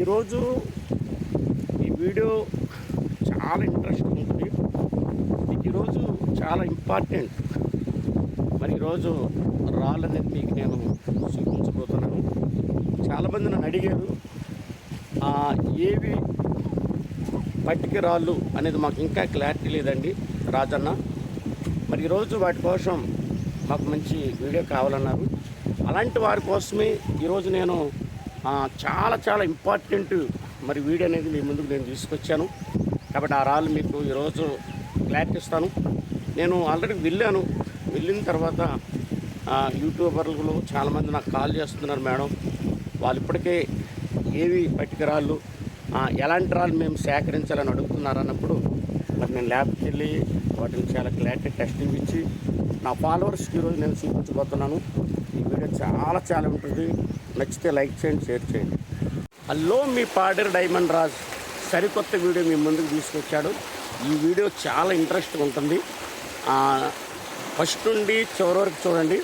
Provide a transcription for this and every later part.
ఈరోజు ఈ వీడియో చాలా ఇంట్రెస్టింగ్ ఉంటుంది మీకు ఈరోజు చాలా ఇంపార్టెంట్. మరి ఈరోజు రాళ్ళు అనేది మీకు నేను చూపించబోతున్నాను. చాలామంది నన్ను అడిగారు ఏవి పట్టిక రాళ్ళు అనేది మాకు ఇంకా క్లారిటీ లేదండి రాజన్న. మరి ఈరోజు వాటి కోసం మాకు మంచి వీడియో కావాలన్నారు. అలాంటి వారి కోసమే ఈరోజు నేను చాలా చాలా ఇంపార్టెంట్ మరి వీడియో అనేది మీ ముందుకు నేను తీసుకొచ్చాను. కాబట్టి ఆ రాళ్ళు మీకు ఈరోజు క్లారిటీ ఇస్తాను. నేను ఆల్రెడీ వెళ్ళాను. వెళ్ళిన తర్వాత యూట్యూబర్లు చాలామంది నాకు కాల్ చేస్తున్నారు మేడం. వాళ్ళు ఇప్పటికే ఏవి పట్టిక రాళ్ళు ఎలాంటి రాళ్ళు మేము సేకరించాలని అడుగుతున్నారు అన్నప్పుడు మరి నేను ల్యాబ్కి వెళ్ళి వాటిని చాలా క్లారిటీ టెస్టింగ్ ఇచ్చి నా ఫాలోవర్స్కి ఈరోజు నేను చూపించబోతున్నాను. ఈ వీడియో చాలా చాలా ఉంటుంది. నచ్చితే లైక్ చేయండి షేర్ చేయండి. హలో మీ పాడర్ డైమండ్ రాజ్. సరికొత్త వీడియో మీ ముందుకు తీసుకొచ్చాడు. ఈ వీడియో చాలా ఇంట్రెస్ట్గా ఉంటుంది. ఫస్ట్ నుండి చివరి వరకు చూడండి.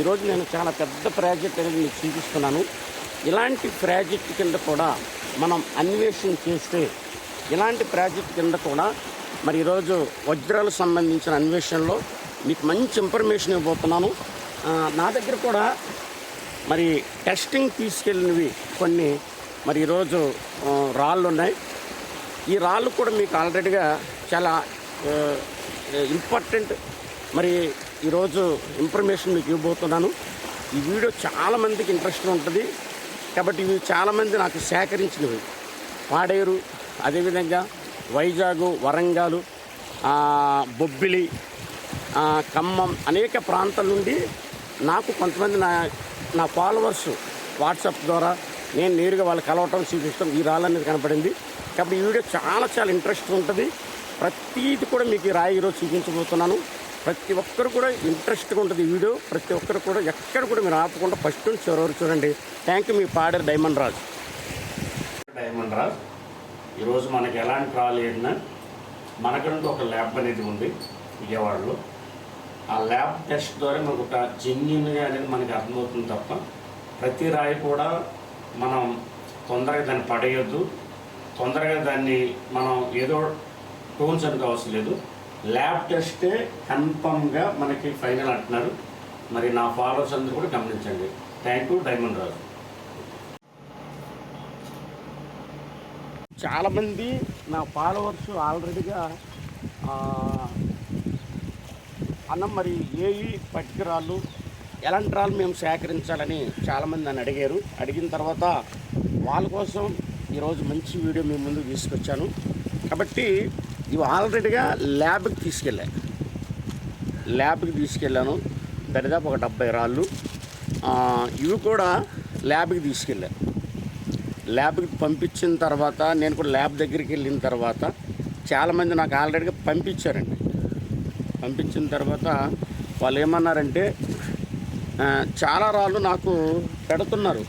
ఈరోజు నేను చాలా పెద్ద ప్రాజెక్ట్ అనేది మీకు చూపిస్తున్నాను. ఇలాంటి ప్రాజెక్ట్ కింద కూడా మనం అన్వేషణ చేస్తే ఇలాంటి ప్రాజెక్ట్ కింద కూడా మరి ఈరోజు వజ్రాలకు సంబంధించిన అన్వేషణలో మీకు మంచి ఇన్ఫర్మేషన్ ఇవ్వబోతున్నాను. నా దగ్గర కూడా మరి టెస్టింగ్ తీసుకెళ్ళినవి కొన్ని. మరి ఈరోజు రాళ్ళు ఉన్నాయి. ఈ రాళ్ళు కూడా మీకు ఆల్రెడీగా చాలా ఇంపార్టెంట్ మరి ఈరోజు ఇన్ఫర్మేషన్ మీకు ఇవ్వబోతున్నాను. ఈ వీడియో చాలామందికి ఇంట్రెస్ట్ ఉంటుంది. కాబట్టి ఇవి చాలామంది నాకు సేకరించినవి. పాడేరు అదేవిధంగా వైజాగ్ వరంగల్ బొబ్బిలి ఖమ్మం అనేక ప్రాంతాల నుండి నాకు కొంతమంది నా నా ఫాలోవర్స్ వాట్సాప్ ద్వారా నేను నేరుగా వాళ్ళు కలవటం చూపించడం ఈ రాళ్ళు అనేది కనపడింది. కాబట్టి ఈ వీడియో చాలా చాలా ఇంట్రెస్ట్ ఉంటుంది. ప్రతీది కూడా మీకు ఈ రాయి ఈరోజు చూపించబోతున్నాను. ప్రతి ఒక్కరు కూడా ఇంట్రెస్ట్గా ఉంటుంది ఈ వీడియో. ప్రతి ఒక్కరు కూడా ఎక్కడ కూడా మీరు ఆపకుండా ఫస్ట్ నుంచి చివరి చూడండి. థ్యాంక్ యూ మీ fodder diamond Raju diamond Raju ఈరోజు మనకి ఎలాంటి రాళ్ళు ఏడినా మనకంటూ ఒక ల్యాబ్ అనేది ఉంది విజయవాడలో. ఆ ల్యాబ్ టెస్ట్ ద్వారా మనకు ఒక జెన్యున్గా అనేది మనకి అర్థమవుతుంది తప్ప ప్రతి రాయి కూడా మనం తొందరగా దాన్ని పడేయొద్దు. తొందరగా దాన్ని మనం ఏదో టోన్స్ అని అవసరం లేదు. ల్యాబ్ టెస్టే కన్ఫర్మ్గా మనకి ఫైనల్ అంటున్నారు. మరి నా ఫాలోవర్స్ అందరూ కూడా గమనించండి. Thank you Diamond Raju. చాలామంది నా ఫాలోవర్స్ ఆల్రెడీగా అన్న మరి ఏవి పట్టికరాళ్ళు ఎలాంటి రాళ్ళు మేము సేకరించాలని చాలామంది నన్ను అడిగారు. అడిగిన తర్వాత వాళ్ళ కోసం ఈరోజు మంచి వీడియో మీ ముందు తీసుకొచ్చాను. కాబట్టి ఇవి ఆల్రెడీగా ల్యాబ్కి తీసుకెళ్ళా. ల్యాబ్కి తీసుకెళ్ళాను. దరిదాపు ఒక డెబ్బై రాళ్ళు. ఇవి కూడా ల్యాబ్కి తీసుకెళ్ళా. ల్యాబ్కి పంపించిన తర్వాత నేను కూడా ల్యాబ్ దగ్గరికి వెళ్ళిన తర్వాత చాలామంది నాకు ఆల్రెడీగా పంపించారండి. పంపించిన తర్వాత వాళ్ళు ఏమన్నారంటే చాలా రాళ్ళు నాకు పెడుతున్నారు.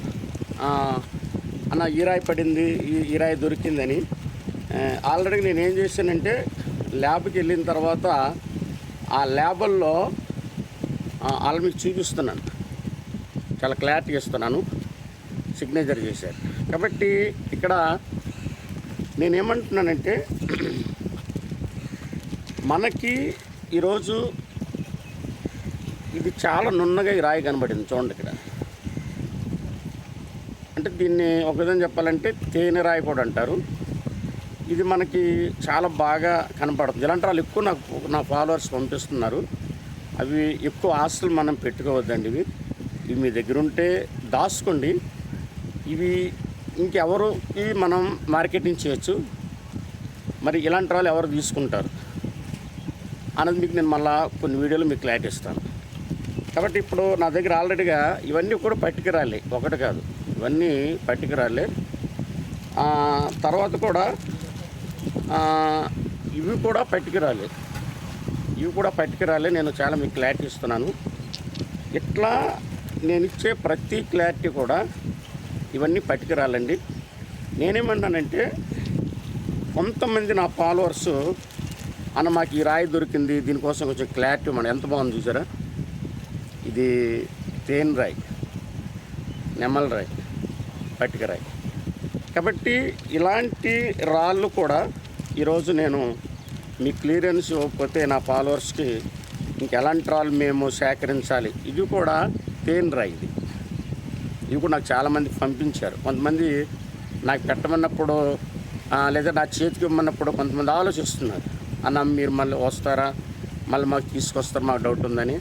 అన్న ఈరాయి పడింది ఈ ఈరాయి దొరికిందని. ఆల్రెడీ నేను ఏం చేశానంటే ల్యాబ్కి వెళ్ళిన తర్వాత ఆ ల్యాబుల్లో వాళ్ళు మీకు చూపిస్తున్నాను. చాలా క్లారిటీ ఇస్తున్నాను. సిగ్నేచర్ చేశారు. కాబట్టి ఇక్కడ నేనేమంటున్నానంటే మనకి ఈరోజు ఇది చాలా నున్నగా ఈ రాయి కనబడింది. చూడండి ఇక్కడ. అంటే దీన్ని ఒక విధంగా చెప్పాలంటే తేనె రాయి కూడా అంటారు. ఇది మనకి చాలా బాగా కనపడుతుంది. ఇలాంటి వాళ్ళు ఎక్కువ నాకు నా ఫాలోవర్స్ పంపిస్తున్నారు. అవి ఎక్కువ ఆస్తులు మనం పెట్టుకోవద్దండి ఇవి. ఇవి మీ దగ్గర ఉంటే దాచుకోండి. ఇవి ఇంకెవరుకి మనం మార్కెటింగ్ చేయొచ్చు. మరి ఇలాంటి వాళ్ళు ఎవరు తీసుకుంటారు? అనేది మీకు నేను మళ్ళీ కొన్ని వీడియోలు మీకు క్లారిటీ ఇస్తాను. కాబట్టి ఇప్పుడు నా దగ్గర ఆల్రెడీగా ఇవన్నీ కూడా పట్టుకురాలి ఒకటి కాదు. ఇవన్నీ పట్టుకురాలి తర్వాత కూడా ఇవి కూడా పట్టుకురాలి ఇవి కూడా పట్టుకురాలి నేను చాలా మీకు క్లారిటీ ఇస్తున్నాను. ఇట్లా నేను ఇచ్చే ప్రతి క్లారిటీ కూడా ఇవన్నీ పట్టుకురాలండి నేనేమన్నానంటే కొంతమంది నా ఫాలోవర్స్ అన్న మాకు ఈ రాయి దొరికింది. దీనికోసం కొంచెం క్లారిటీ మనం ఎంత బాగుంది చూసారా? ఇది తేన్ రాయి నెమల రాయి పట్టిక రాయి. కాబట్టి ఇలాంటి రాళ్ళు కూడా ఈరోజు నేను మీ క్లియరెన్స్ ఇవ్వకపోతే నా ఫాలోవర్స్కి ఇంకెలాంటి రాళ్ళు మేము సేకరించాలి? ఇది కూడా తేన్ రాయి ఇది. ఇవి కూడా నాకు చాలామంది పంపించారు. కొంతమంది నాకు పెట్టమన్నప్పుడు లేదా నా చేతికి ఇవ్వమన్నప్పుడు కొంతమంది ఆలోచిస్తున్నారు. అన్న మీరు మళ్ళీ వస్తారా? మళ్ళీ మాకు తీసుకొస్తారు మాకు డౌట్ ఉందని.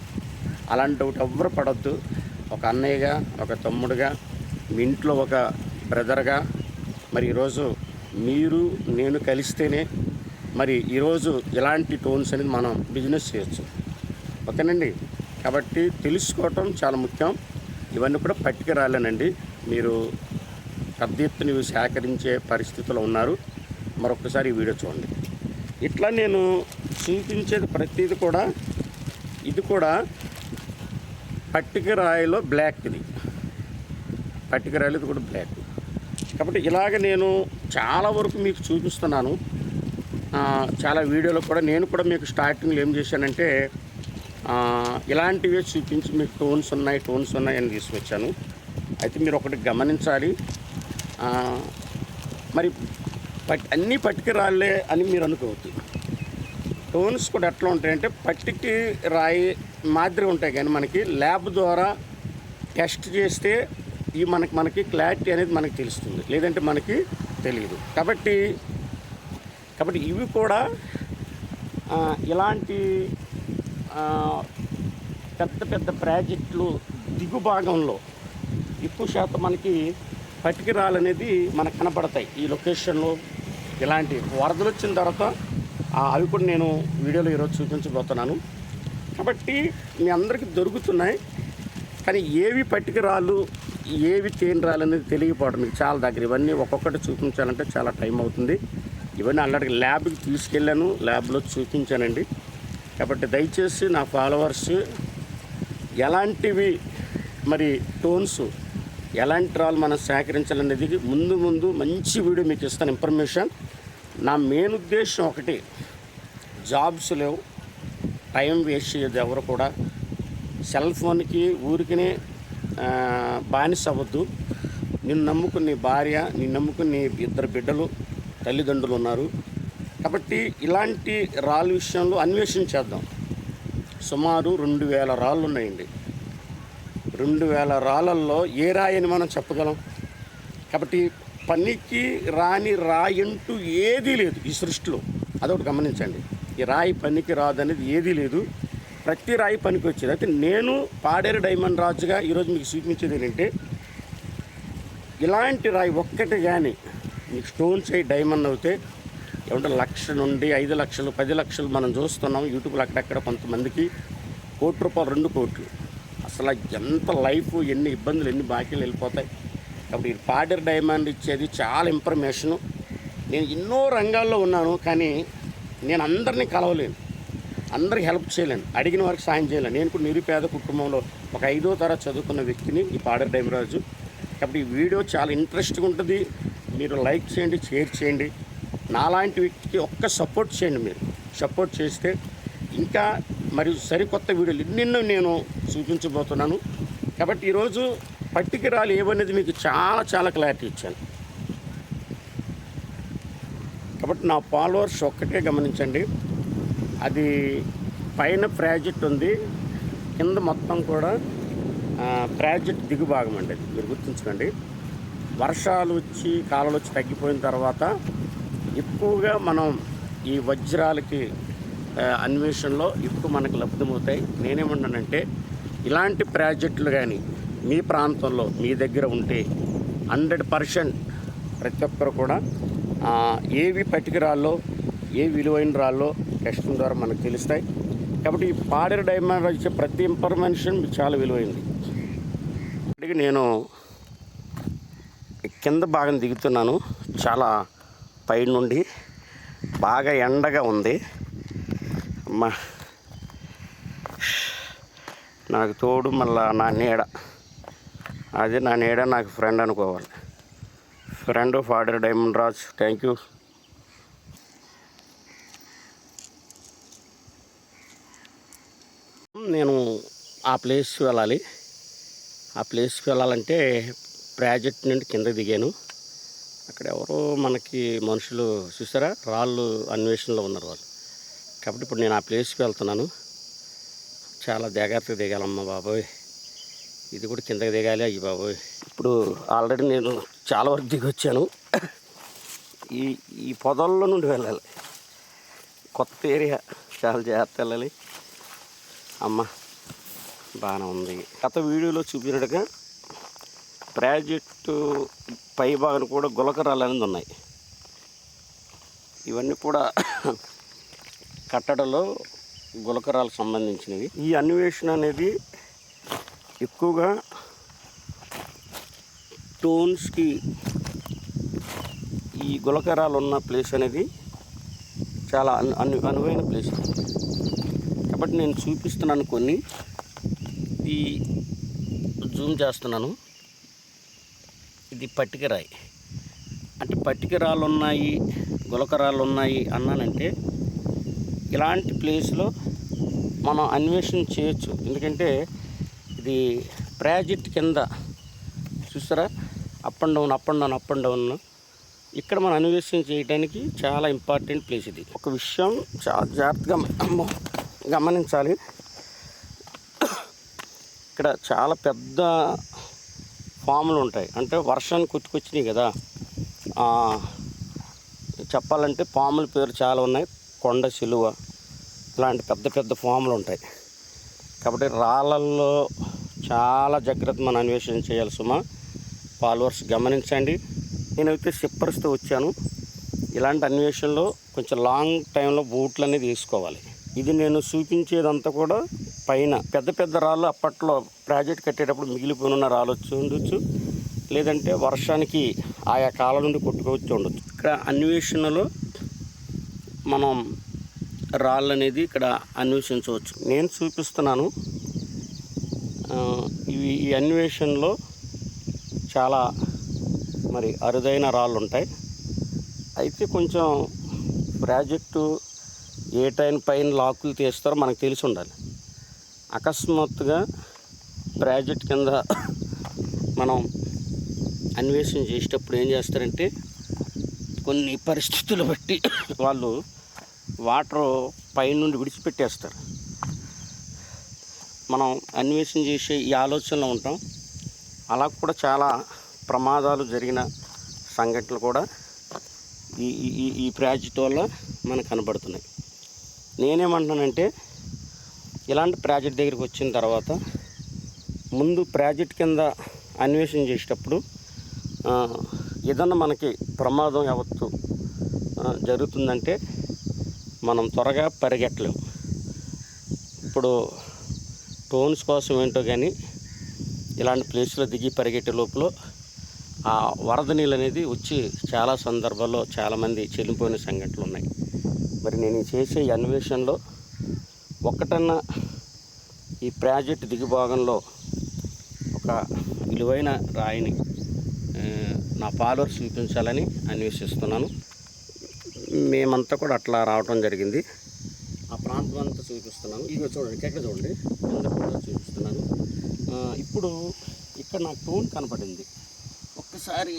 అలాంటి డౌట్ ఎవ్వరు పడద్దు. ఒక అన్నయ్యగా ఒక తమ్ముడుగా మీ ఇంట్లో ఒక బ్రదర్గా మరి ఈరోజు మీరు నేను కలిస్తేనే మరి ఈరోజు ఇలాంటి టోన్స్ అనేది మనం బిజినెస్ చేయొచ్చు. ఓకేనండి? కాబట్టి తెలుసుకోవటం చాలా ముఖ్యం. ఇవన్నీ కూడా పట్టుకురాలేనండి మీరు పెద్ద ఎత్తున సేకరించే పరిస్థితిలో ఉన్నారు. మరొకసారి ఈ వీడియో చూడండి. ఇట్లా నేను చూపించేది ప్రతిది కూడా ఇది కూడా పట్టిక రాయిలో బ్లాక్ ఇది పట్టిక రాయిలో ఇది కూడా బ్లాక్. కాబట్టి ఇలాగ నేను చాలా వరకు మీకు చూపిస్తున్నాను. చాలా వీడియోలో కూడా నేను కూడా మీకు స్టార్టింగ్లో ఏం చేశానంటే ఇలాంటివే చూపించి మీకు టోన్స్ ఉన్నాయి టోన్స్ ఉన్నాయి అని తీసుకొచ్చాను. అయితే మీరు ఒకటి గమనించాలి. మరి పట్ అన్నీ పట్టిక రాళ్ళే అని మీరు అనుకోవద్దు. టోన్స్ కూడా ఎట్లా ఉంటాయంటే పట్టికి రాయి మాదిరి ఉంటాయి కానీ మనకి ల్యాబ్ ద్వారా టెస్ట్ చేస్తే ఈ మనకి మనకి క్లారిటీ అనేది మనకి తెలుస్తుంది. లేదంటే మనకి తెలియదు కాబట్టి కాబట్టి ఇవి కూడా ఇలాంటి పెద్ద పెద్ద ప్రాజెక్టులు దిగు భాగంలో ఎక్కువ శాతం మనకి పట్టికరాలు అనేది మనకు కనపడతాయి ఈ లొకేషన్లో ఇలాంటి వరదలు వచ్చిన తర్వాత ఆ, అవి కూడా నేను వీడియోలో ఈరోజు చూపించబోతున్నాను. కాబట్టి మీ అందరికీ దొరుకుతున్నాయి కానీ ఏవి పట్టికరాళ్ళు ఏవి తేని రాళ్ళు అనేది తెలియకపోవడం మీకు చాలా దగ్గర. ఇవన్నీ ఒక్కొక్కటి చూపించాలంటే చాలా టైం అవుతుంది. ఇవన్నీ ఆల్రెడీ ల్యాబ్కి తీసుకెళ్ళాను ల్యాబ్లో చూపించానండి. కాబట్టి దయచేసి నా ఫాలోవర్స్ ఎలాంటివి మరి టోన్స్ ఎలాంటి రాళ్ళు మనం సేకరించాలనేది ముందు ముందు మంచి వీడియో మీకు ఇస్తాను ఇన్ఫర్మేషన్. నా మెయిన్ ఉద్దేశం ఒకటి. జాబ్స్ లేవు. టైం వేస్ట్ చేయదు ఎవరు కూడా. సెల్ ఫోన్కి ఊరికినే బానిస అవ్వద్దు. నిన్ను నమ్ముకుని నీ భార్య నిన్ను నమ్ముకుని నీ ఇద్దరు బిడ్డలు తల్లిదండ్రులు ఉన్నారు. కాబట్టి ఇలాంటి రాళ్ళ విషయంలో అన్వేషించేద్దాం సుమారు రెండు వేల రాళ్ళు ఉన్నాయండి. రెండు వేల రాళ్ళల్లో ఏ రాయని మనం చెప్పగలం? కాబట్టి పనికి రాని రాయంటూ ఏదీ లేదు ఈ సృష్టిలో. అదొకటి గమనించండి. ఈ రాయి పనికి రాదు అనేది ఏదీ లేదు. ప్రతి రాయి పనికి వచ్చేది. అయితే నేను పాడేరు డైమండ్ రాజుగా ఈరోజు మీకు చూపించేది ఏంటంటే ఇలాంటి రాయి ఒక్కటి కానీ మీకు స్టోన్స్ అయ్యి డైమండ్ అవుతే ఏమంటే లక్ష నుండి ఐదు లక్షలు పది లక్షలు మనం చూస్తున్నాం యూట్యూబ్లో అక్కడక్కడ కొంతమందికి. కోటి రూపాయలు రెండు కోట్లు. అసలు ఎంత లైఫ్ ఎన్ని ఇబ్బందులు ఎన్ని బాకీలు వెళ్ళిపోతాయి. కాబట్టి ఈ పాడర్ డైమండ్ ఇచ్చేది చాలా ఇన్ఫర్మేషను. నేను ఎన్నో రంగాల్లో ఉన్నాను కానీ నేను అందరినీ కలవలేను. అందరికి హెల్ప్ చేయలేను. అడిగిన వారికి సాయం చేయలేను. నేను కూడా నిరుపేద కుటుంబంలో ఒక ఐదో తరగతి చదువుకున్న వ్యక్తిని ఈ పాడర్ డైమరాజు. కాబట్టి ఈ వీడియో చాలా ఇంట్రెస్ట్గా ఉంటుంది. మీరు లైక్ చేయండి షేర్ చేయండి. నాలాంటి వ్యక్తికి ఒక్క సపోర్ట్ చేయండి మీరు. సపోర్ట్ చేస్తే ఇంకా మరియు సరికొత్త వీడియోలు ఎన్నెన్నో నేను చూపించబోతున్నాను. కాబట్టి ఈరోజు పట్టికరాలు ఏవనేది మీకు చాలా చాలా క్లారిటీ ఇచ్చాను. కాబట్టి నా ఫాలోవర్స్ ఒక్కటే గమనించండి. అది పైన ప్రాజెక్ట్ ఉంది. కింద మొత్తం కూడా ప్రాజెక్ట్ దిగు భాగం అండి అది. మీరు గుర్తుంచుకోండి. వర్షాలు వచ్చి కాలాలు వచ్చి తగ్గిపోయిన తర్వాత ఎక్కువగా మనం ఈ వజ్రాలకి అన్వేషణలో ఎక్కువ మనకు లబ్ధమవుతాయి. నేనేమన్నానంటే ఇలాంటి ప్రాజెక్టులు కానీ మీ ప్రాంతంలో మీ దగ్గర ఉంటే హండ్రెడ్ పర్సెంట్ ప్రతి ఒక్కరు కూడా ఏవి పట్టికరాల్లో ఏ విలువైన రాల్లో టెస్టింగ్ ద్వారా మనకు తెలుస్తాయి. కాబట్టి ఈ పాడేరు డైమండ్ వచ్చే ప్రతి ఇన్ఫర్మేషన్ చాలా విలువైంది. ఇప్పటికి నేను కింద భాగం దిగుతున్నాను. చాలా పై నుండి బాగా ఎండగా ఉంది. అమ్మా. నాకు తోడు మళ్ళా నా నీడ. అది నా నీడ నాకు ఫ్రెండ్ అనుకోవాలి. Friend father Diamond Raj thank you నేను ఆ ప్లేస్కి వెళ్ళాలి. ఆ ప్లేస్కి వెళ్ళాలంటే ప్రాజెక్ట్ నుండి కింద దిగాను. అక్కడ ఎవరో మనకి మనుషులు చూసారా? రాళ్ళు అన్వేషణలో ఉన్నారు వాళ్ళు. కాబట్టి ఇప్పుడు నేను ఆ ప్లేస్కి వెళ్తున్నాను. చాలా జాగ్రత్తగా దిగాలమ్మ బాబోయ్. ఇది కూడా కిందకి దిగాలి. అయ్యి బాబోయ్. ఇప్పుడు ఆల్రెడీ నేను చాలా వరకు దిగొచ్చాను. ఈ ఈ పొదల్లో నుండి వెళ్ళాలి. కొత్త ఏరియా. చాలా జాగ్రత్త వెళ్ళాలి. అమ్మ బాగానే ఉంది. గత వీడియోలో చూపినట్టుగా ప్రాజెక్టు పై భాగం కూడా గులకరాలు అనేది ఉన్నాయి. ఇవన్నీ కూడా కట్టడలో గులకరాలకు సంబంధించినవి. ఈ అన్వేషణ అనేది ఎక్కువగా టోన్స్కి ఈ గులకరాలు ఉన్న ప్లేస్ అనేది చాలా అను అను అనువైన ప్లేస్. కాబట్టి నేను చూపిస్తున్నాను కొన్ని. ఈ జూమ్ చేస్తున్నాను. ఇది పట్టికరాయి అంటే పట్టికరాలు ఉన్నాయి గులకరాలు ఉన్నాయి అన్నానంటే ఇలాంటి ప్లేస్లో మనం అన్వేషణ చేయొచ్చు. ఎందుకంటే ఇది ప్రాజెక్ట్ కింద చూసారా up and down up and down up and down ఇక్కడ మనం అన్వేషణ చేయడానికి చాలా ఇంపార్టెంట్ ప్లేస్ ఇది. ఒక విషయం చాలా జాగ్రత్తగా గమనించాలి. ఇక్కడ చాలా పెద్ద ఫాములు ఉంటాయి. అంటే వర్షాన్ని కొట్టుకొచ్చినాయి కదా. చెప్పాలంటే పాముల పేరు చాలా ఉన్నాయి. కొండ సిలువ ఇలాంటి పెద్ద పెద్ద ఫాములు ఉంటాయి. కాబట్టి రాళ్ళల్లో చాలా జాగ్రత్త మనం అన్వేషణ చేయాలి సుమా. ఫాలోవర్స్ గమనించండి. నేనైతే సిప్పర్స్తో వచ్చాను. ఇలాంటి అన్వేషణలో కొంచెం లాంగ్ టైంలో బూట్లు అనేది తీసుకోవాలి. ఇది నేను చూపించేదంతా కూడా పైన. పెద్ద పెద్ద రాళ్ళు అప్పట్లో ప్రాజెక్ట్ కట్టేటప్పుడు మిగిలిపోయిన ఉన్న రాళ్ళు వచ్చి ఉండొచ్చు. లేదంటే వర్షానికి ఆయా కాలం నుండి కొట్టుకోవచ్చు ఉండొచ్చు. ఇక్కడ అన్వేషణలో మనం రాళ్ళు అనేది ఇక్కడ అన్వేషించవచ్చు. నేను చూపిస్తున్నాను. ఇవి ఈ అన్వేషణలో చాలా మరి అరుదైన రాళ్ళు ఉంటాయి అయితే కొంచెం ప్రాజెక్టు ఏ టైం పైన లాకులు తీస్తారో మనకు తెలిసి ఉండాలి. అకస్మాత్తుగా ప్రాజెక్ట్ కింద మనం అన్వేషణ చేసేటప్పుడు ఏం చేస్తారంటే కొన్ని పరిస్థితులు బట్టి వాళ్ళు వాటర్ పైనుండి విడిచిపెట్టేస్తారు. మనం అన్వేషణ చేసే ఈ ఆలోచనలో ఉంటాం. అలా కూడా చాలా ప్రమాదాలు జరిగిన సంఘటనలు కూడా ఈ ఈ- ఈ ప్రాజెక్ట్ వల్ల మనకు కనబడుతున్నాయి. నేనేమంటున్నానంటే ఇలాంటి ప్రాజెక్ట్ దగ్గరికి వచ్చిన తర్వాత ముందు ప్రాజెక్ట్ కింద అన్వేషణ చేసేటప్పుడు ఏదన్నా మనకి ప్రమాదం యావత్తు జరుగుతుందంటే మనం త్వరగా పరిగెట్టలేము ఇప్పుడు టోన్స్ కోసం ఏంటో కానీ ఇలాంటి ప్లేస్లో దిగి పరిగెట్టే లోపల ఆ వరద నీళ్ళు అనేది వచ్చి చాలా సందర్భాల్లో చాలామంది చెల్లిపోయిన సంఘటనలు ఉన్నాయి. మరి నేను చేసే అన్వేషణలో ఒక్కటన్నా ఈ ప్రాజెక్ట్ దిగుభాగంలో ఒక విలువైన రాయిని నా ఫాలోవర్స్ చూపించాలని అన్వేషిస్తున్నాను. మేమంతా కూడా అట్లా రావటం జరిగింది. ఆ ప్రాంతం అంతా చూపిస్తున్నాను. ఇదిగో చూడండి ఎక్కడ చూడండి. కింద కూడా చూపిస్తున్నాను. ఇప్పుడు ఇక్కడ నాకు టోన్ కనపడింది. ఒక్కసారి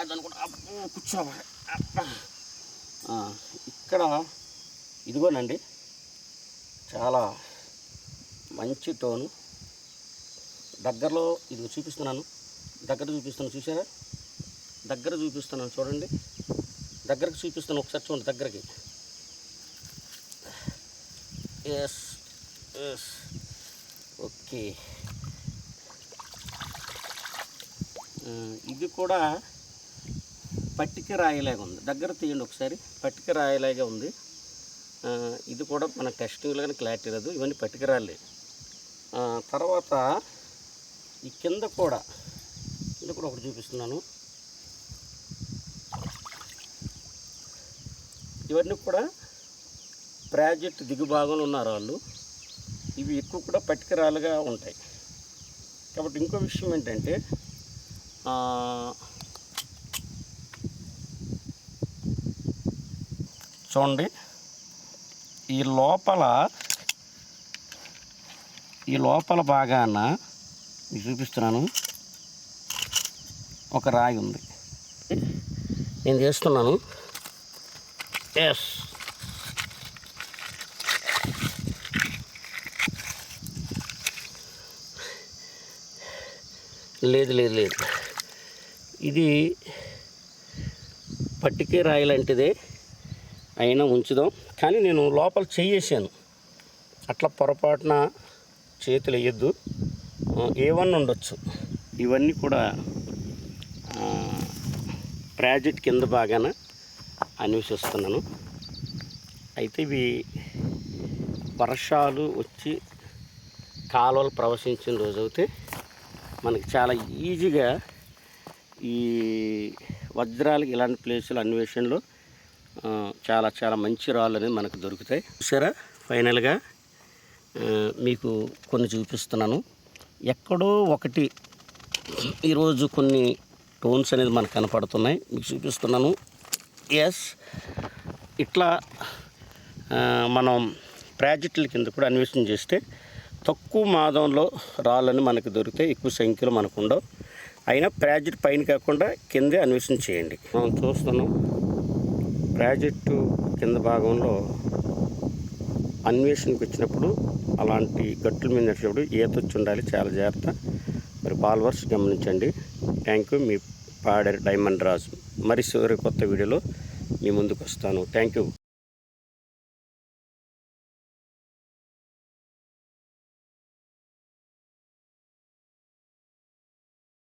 అదని కూడా అబ్బో, కూర్చోవాలి. ఇక్కడ ఇదిగోనండి చాలా మంచి టోను. దగ్గరలో ఇది చూపిస్తున్నాను. దగ్గర చూపిస్తున్నాను చూసారా దగ్గర చూపిస్తున్నాను చూడండి. దగ్గరకు చూపిస్తున్నాను ఒకసారి చూడండి దగ్గరకి. ఎస్ ఎస్ ఓకే ఇది కూడా పట్టిక రాయిలాగా ఉంది. దగ్గర తీయండి ఒకసారి. పట్టిక రాయిలాగా ఉంది. ఇది కూడా మన టెస్టింగ్లో కానీ క్లారిటీ రాదు. ఇవన్నీ పట్టిక రాలే తర్వాత ఈ కింద కూడా కింద కూడా ఒకటి చూపిస్తున్నాను. ఇవన్నీ కూడా ప్రాజెక్ట్ దిగుభాగంలో ఉన్న రాళ్ళు ఇవి ఎక్కువ కూడా పట్టికరాలుగా ఉంటాయి. కాబట్టి ఇంకో విషయం ఏంటంటే చూడండి. ఈ లోపల ఈ లోపల భాగాన చూపిస్తున్నాను. ఒక రాయి ఉంది. నేను చేస్తున్నాను. ఎస్ లేదు లేదు లేదు. ఇది పట్టికే రాయి లాంటిదే అయినా ఉంచుదాం. కానీ నేను లోపల చెయ్యేసాను అట్లా పొరపాటున చేతులు వేయద్దు. ఏవన్నీ ఉండొచ్చు. ఇవన్నీ కూడా ప్రాజెక్ట్ కింద బాగాన అన్వేషిస్తున్నాను. అయితే ఇవి వర్షాలు వచ్చి కాలువలు ప్రవశించిన రోజు అయితే మనకి చాలా ఈజీగా ఈ వజ్రాలకి ఇలాంటి ప్లేసులు అన్వేషణలో చాలా చాలా మంచి రాళ్ళు అనేది మనకు దొరుకుతాయి. చూసారా ఫైనల్గా మీకు కొన్ని చూపిస్తున్నాను. ఎక్కడో ఒకటి ఈరోజు కొన్ని టోన్స్ అనేది మనకు కనపడుతున్నాయి. మీకు చూపిస్తున్నాను. ఎస్ ఇట్లా మనం ప్రాజెక్టుల కింద కూడా అన్వేషణ చేస్తే తక్కువ మాదంలో రాళ్ళని మనకు దొరికితే ఎక్కువ సంఖ్యలో మనకు ఉండవు అయినా ప్రాజెక్ట్ పైన కాకుండా కిందే అన్వేషణ చేయండి. మనం చూస్తున్నాం ప్రాజెక్టు కింద భాగంలో అన్వేషణకు వచ్చినప్పుడు అలాంటి గట్టుల మీద నడిచినప్పుడు ఈత వచ్చి ఉండాలి. చాలా జాగ్రత్త. మరి బాల్వర్స్ గమనించండి. థ్యాంక్ యూ మీ పాడర్ డైమండ్ రాజు. మరి చివరి కొత్త వీడియోలో మీ ముందుకు వస్తాను. Thank you.